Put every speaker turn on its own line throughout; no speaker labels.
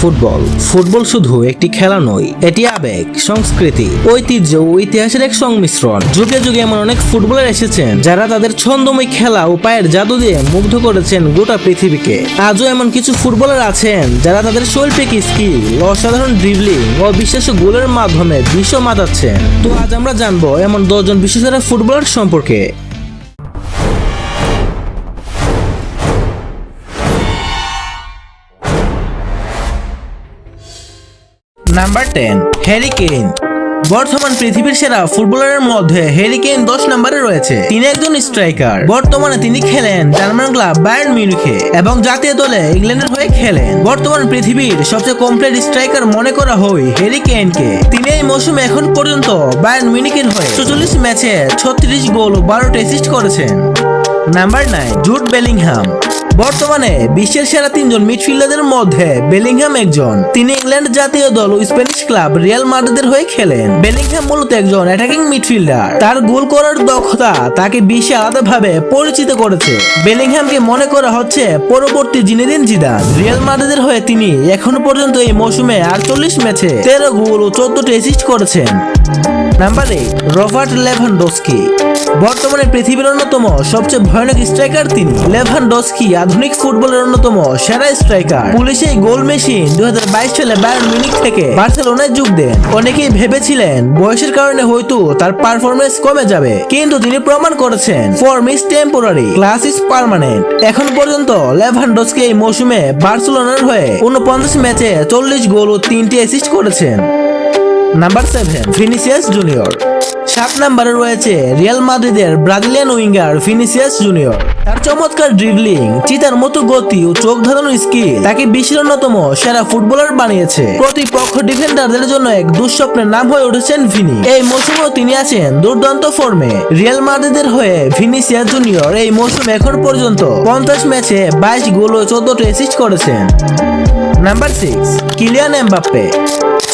Football. Football শুধু একটি খেলা নয়, এটি আবেগ, সংস্কৃতি, ঐতিহ্য ও ইতিহাসের এক সংমিশ্রণ। যুগে যুগে এমন অনেক ফুটবলার এসেছেন যারা তাদের ছন্দময় খেলা ও পায়ের জাদু দিয়ে মুগ্ধ করেছেন গোটা পৃথিবীকে। আজও এমন কিছু ফুটবলার আছেন যারা তাদের শৈল্পিক স্কিল, অসাধারণ ড্রিবলিং ও বিশ্বাস গোলের মাধ্যমে বিশ্ব মাতাচ্ছেন তো আজ আমরা জানব এমন দশজন বিশ্বসেরা ফুটবলার সম্পর্কে। নাম্বার টেন হ্যারি কেইন বর্তমান পৃথিবীর সেরা ফুটবলারের মধ্যে হ্যারি কেইন দশ নম্বরে রয়েছে। তিনি একজন স্ট্রাইকার বর্তমানে তিনি খেলেন জার্মান ক্লাব বায়ার্ন মিউনিখে এবং জাতীয় দলে ইংল্যান্ডের হয়ে খেলেন। বর্তমান পৃথিবীর সবচেয়ে কমপ্লিট স্ট্রাইকার মনে করা হয় হ্যারি কেইনকে তিনি এই মৌসুমে এখন পর্যন্ত বায়ার্ন মিউনিখের হয়ে চল্লিশ ম্যাচে ছত্রিশ গোল ও বারোটা অ্যাসিস্ট করেছেন। নাম্বার নাইন জুট বেলিংহাম বর্তমানে বিশ্বের সেরা তিনজন মিডফিল্ডারদের মধ্যে বেলিংহাম একজন। তিনি ইংল্যান্ড জাতীয় দল ও স্প্যানিশ ক্লাব রিয়াল মাদ্রিদের হয়ে খেলেন। বেলিংহাম মূলত একজন অ্যাটাকিং মিডফিল্ডার তার গোল করার দক্ষতা তাকে বিশ্বে আলাদাভাবে পরিচিত করেছে। বেলিংহামকে মনে করা হচ্ছে পরবর্তী জিনেদিন জিদান। রিয়াল মাদ্রিদের হয়ে তিনি এখনও পর্যন্ত এই মৌসুমে আটচল্লিশ ম্যাচে তেরো গোল ও চোদ্দটি অ্যাসিস্ট করেছেন। নাম্বার এইট রবার্ট লেভানডোস্কি বর্তমানে পৃথিবীর অন্যতম সবচেয়ে ভয়ানক স্ট্রাইকার তিনি। লেভানডোস্কি আধুনিক ফুটবলের অন্যতম সেরা স্ট্রাইকার পুলিশে গোল মেশিন দুই সালে বায়ার্ন মিউনিক থেকে বার্সেলোনায় যোগ দেন। অনেকেই ভেবেছিলেন বয়সের কারণে হয়তো তার পারফরমেন্স কমে যাবে। কিন্তু তিনি প্রমাণ করেছেন form is temporary class is permanent এখন পর্যন্ত লেভানডোস্কি এই মৌসুমে বার্সেলোনার হয়ে উনপঞ্চাশ ম্যাচে চল্লিশ গোল ও তিনটি অ্যাসিস্ট করেছেন। নাম্বার সেভেন ফিনিসিয়াস জুনিয়র সাত নম্বরে রয়েছে রিয়াল মাদ্রিদের ব্রাজিলিয়ান উইঙ্গার ফিনিসিয়াস জুনিয়র তার চমৎকার ড্রিবলিং চিতার মতো গতি ও চোখ ধাঁধানোর স্কিল তাকে বিশ্বের অন্যতম সেরা ফুটবলার বানিয়েছে। প্রতিপক্ষ ডিফেন্ডারদের জন্য এক দুঃস্বপ্নের নাম হয়ে উঠেছেন ভিনি। এই মৌসুমেও তিনি আছেন দুর্দান্ত ফর্মে রিয়াল মাদ্রিদের হয়ে ভিনিসিয়াস জুনিয়র এই মৌসুমে এখন পর্যন্ত পঞ্চাশ ম্যাচে বাইশ গোল ও চোদ্দটি অ্যাসিস্ট করেছেন। নাম্বার সিক্স কিলিয়ান এমবাপ্পে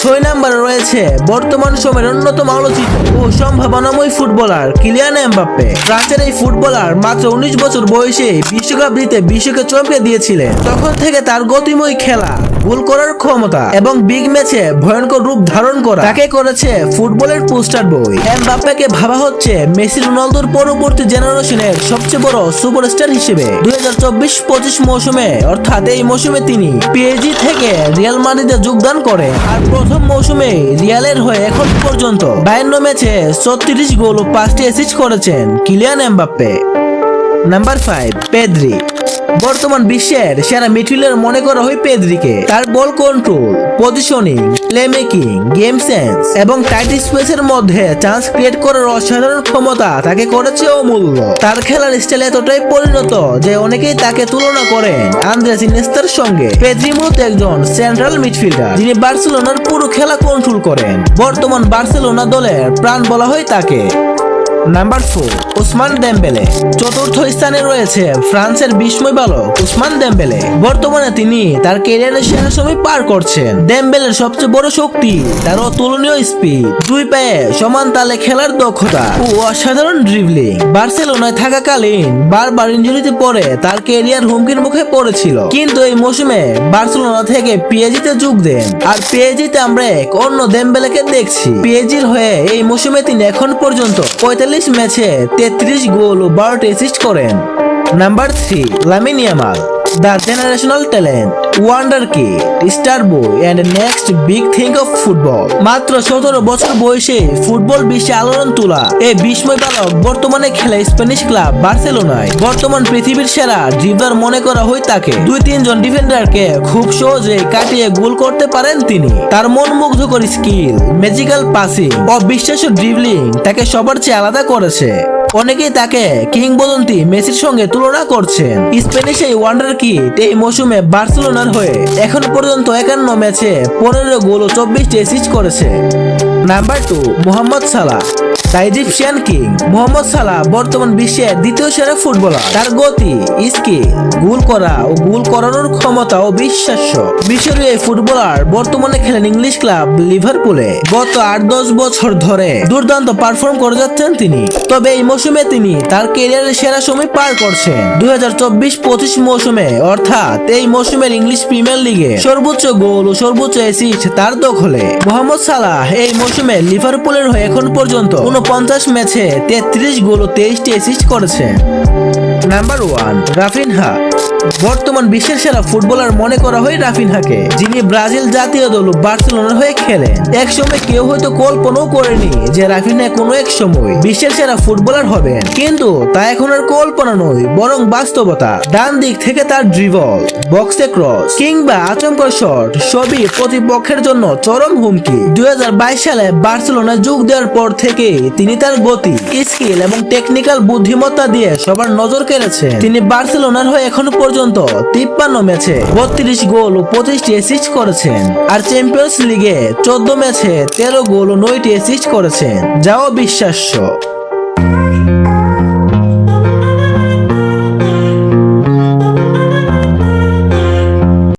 ছয় নম্বরে রয়েছে বর্তমান সময়ের অন্যতম আলোচিত ও সম্ভাবনাময় ফুটবলার কিলিয়ান এমবাপ্পে। ফ্রান্সের এই ফুটবলার মাত্র উনিশ বছর বয়সে বিশ্বকাপ জিতে বিশ্বকে চমকে দিয়েছিলেন। তখন থেকে তার গতিময় খেলা, গোল করার ক্ষমতা এবং বিগ ম্যাচে ভয়ঙ্কর রূপ ধারণ করা তাকে করেছে ফুটবলের পোস্টার বই। এমবাপ্পেকে ভাবা হচ্ছে মেসি রোনালদোর পরবর্তী জেনারেশনের সবচেয়ে বড় সুপারস্টার হিসেবে। দুই হাজার চব্বিশ পঁচিশ মৌসুমে, অর্থাৎ এই মৌসুমে তিনি পিএসজি থেকে রিয়াল মাদ্রিদে যোগদান করে আর প্রথম মৌসুমে রিয়ালের হয়ে এখন পর্যন্ত বায়ান্ন ম্যাচে ছত্রিশ গোল ও পাঁচটি অ্যাসিস্ট করেছেন Kylian Mbappe. Number five Pedri বর্তমান বিশ্বের সেরা মিডফিল্ডার মনে করা হয় পেদ্রিকে তার ball control positioning play making game sense এবং টাইট স্পেসের মধ্যে চান্স ক্রিয়েট করার অসাধারণ ক্ষমতা তাকে করেছে অমূল্য। তার খেলার স্টাইল এতটাই পরিণত যে অনেকেই তাকে তুলনা করেন আন্দ্রেস ইনেস্তার সঙ্গে। পেদ্রি মূলত একজন সেন্ট্রাল মিডফিল্ডার যিনি বার্সেলোনার পুরো খেলা কন্ট্রোল করেন। বর্তমান বার্সেলোনা দলের প্রাণ বলা হয় তাকে। নাম্বার ফোর উসমান দেমবেলে চতুর্থ স্থানে রয়েছে ফ্রান্সের বিস্ময় বালক উসমান দেমবেলে। বর্তমানে তিনি তার ক্যারিয়ারের সেরা সময় পার করছেন। দেমবেলের সবচেয়ে বড় শক্তি, তার অতুলনীয় স্পিড দুই পায়ে সমান তালে খেলার দক্ষতা ও অসাধারণ ড্রিবলিং বার্সেলোনায় থাকাকালীন বারবার ইঞ্জুরিতে পড়ে তার ক্যারিয়ার হুমকির মুখে পড়েছিল। কিন্তু এই মৌসুমে বার্সেলোনা থেকে পিএজিতে যোগ দেন। আর পিএজিতে আমরা এক অন্য দেমবেলেকে দেখছি। পিএজির হয়ে এই মৌসুমে তিনি এখন পর্যন্ত পঁয়তাল্লিশ ম্যাচে তেত্রিশ গোল ও বারোটি অ্যাসিস্ট করেন। Number three Lamine Yamal the generational talent. Wonder kid star boy and next big thing of football মাত্র সতেরো বছর বয়সে ফুটবল বিশ্বে আলোড়ন তোলা এই বিস্ময় বালক বর্তমানে খেলে স্প্যানিশ ক্লাব বার্সেলোনায়। বর্তমান পৃথিবীর সেরা ড্রিবলার মনে করা হয় তাকে। দুই তিনজন ডিফেন্ডারকে খুব সহজে কাটিয়ে গোল করতে পারেন তিনি। তার মন মুগ্ধকর স্কিল ম্যাজিক্যাল পাসিং অবিশ্বাস্য ড্রিবলিং তাকে সবার চেয়ে আলাদা করেছে। অনেকেই তাকে কিংবদন্তি মেসির সঙ্গে তুলনা করছেন। স্পেনিশ এই ওয়ান্ডার কিট এই মৌসুমে বার্সেলোনার হয়ে এখন পর্যন্ত একান্ন ম্যাচে পনেরো গোল ও চব্বিশটি অ্যাসিস্ট করেছে। Number two Mohamed Salah. The Egyptian king Mohamed Salah বর্তমান বিশ্বের দ্বিতীয় সেরা ফুটবলার। তার গতি, স্কিল, গোল করা ও গোল করানোর ক্ষমতা ও বিশ্বাস্য। মিশরীয় এই ফুটবলার বর্তমানে খেলেন ইংলিশ ক্লাব লিভারপুলে। গত আট দশ বছর ধরে দুর্দান্ত পারফর্ম করে যাচ্ছেন তিনি। তবে এই মৌসুমে তিনি তার ক্যারিয়ারের সেরা সময় পার করছেন। দুই হাজার চব্বিশ পঁচিশ মৌসুমে, অর্থাৎ এই মৌসুমের ইংলিশ প্রিমিয়ার লিগে সর্বোচ্চ গোল ও সর্বোচ্চ অ্যাসিস্ট তার দখলে। মোহাম্মদ সালাহ এই মৌসুমে লিভারপুলের হয়ে এখন পর্যন্ত উনপঞ্চাশ ম্যাচে তেত্রিশ গোল ও তেইশটি অ্যাসিস্ট করেছেন নাম্বার ওয়ান রাফিনহা। বর্তমান বিশ্বের সেরা ফুটবলার মনে করা হয় রাফিনহাকে, যিনি ব্রাজিল জাতীয় দল বার্সেলোনার হয়ে খেলেন। এক সময় কেউ হয়তো কল্পনাও করেনি যে রাফিনহা কোনো এক সময় বিশ্বের সেরা ফুটবলার হবেন। কিন্তু তা এখন আর কল্পনা নয়, বরং বাস্তবতা। ডান দিক থেকে তার ড্রিবল বক্সে ক্রস কিংবা আচমকা শট সবই প্রতিপক্ষের জন্য চরম হুমকি। দুই হাজার বাইশ সালে বার্সেলোনা যোগ দেওয়ার পর থেকে তিনি তার গতি স্কিল এবং টেকনিক্যাল বুদ্ধিমত্তা দিয়ে সবার নজর কেড়েছেন তিনি বার্সেলোনার হয়ে এখনও পর্যন্ত তিপ্পান্ন ম্যাচে বত্রিশ গোল ও পঁচিশটি অ্যাসিস্ট করেছেন। আর চ্যাম্পিয়ন্স লিগে চোদ্দ ম্যাচে তেরো গোল ও নয়টি অ্যাসিস্ট করেছেন। যাও বিশ্বাস্য